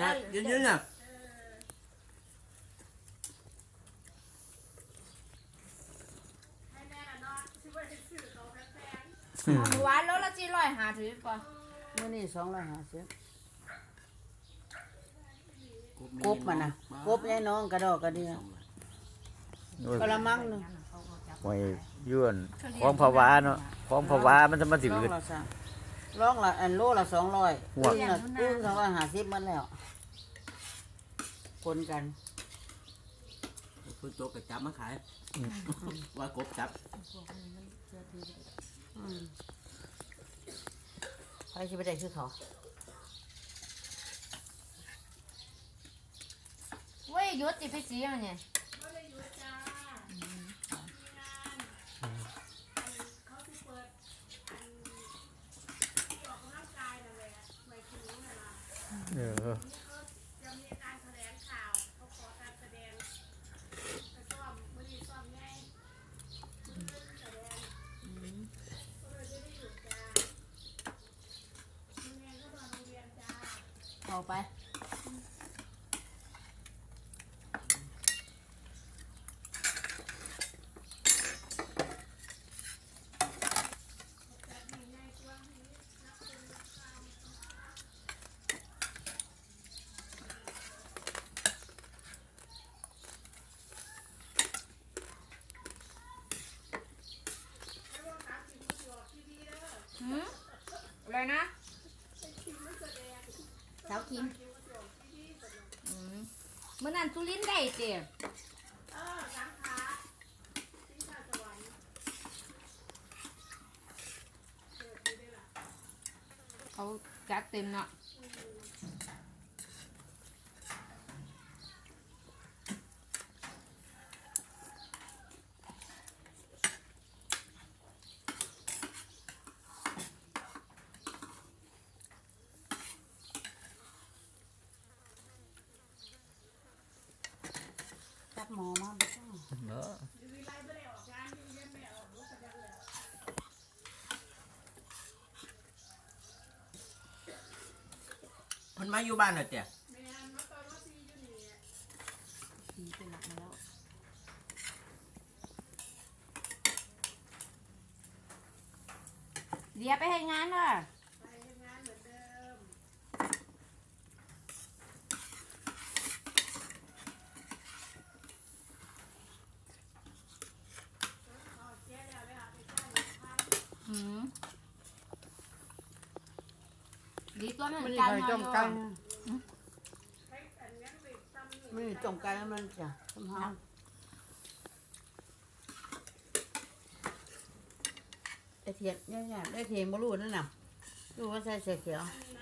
นะยืนๆน่ะเอาหวานแล้วละจีร้อยหาถือป่ะมื้อนี้250กบมันน่ะกบยายน้องกระดอกกระเดียกระมังหนึงไว้ยื่นของภาวะเนาะของภาวะมันจะมาสิร้องอื่นละซะ ร้องละอันโลละ200หัว อึ้งละอึ้ง250มันแล้วคนกันคุณโตกระจับมาขายว่ากบจับอืมใครสิไปได้คือเขาเว้ยหยุดจิไปสีมันเนี่ย เออเอาไป หืมอะไรนะสาวคิมเมื่อนั้นสุรินได้เจียเขาจัดเต็มเนาะ หมอมาบ่ต้องเนาะเพิ่นมาอยู่บ้านน่ะเจ้ะสีเป็นหลักมาแล้วเดี๋ยวไปให้งานเด้อหืม ดีตัวมันมันกันี่นเคยมาต้มอยู่ไก่มันนี่ต้มไก่แล้วมันจ้ะต้มหอมได้เทียนเนี่ยๆได้เทียนบ่รู้นั่นน่ะรู้ว่าใส่เสื้อเขียวนา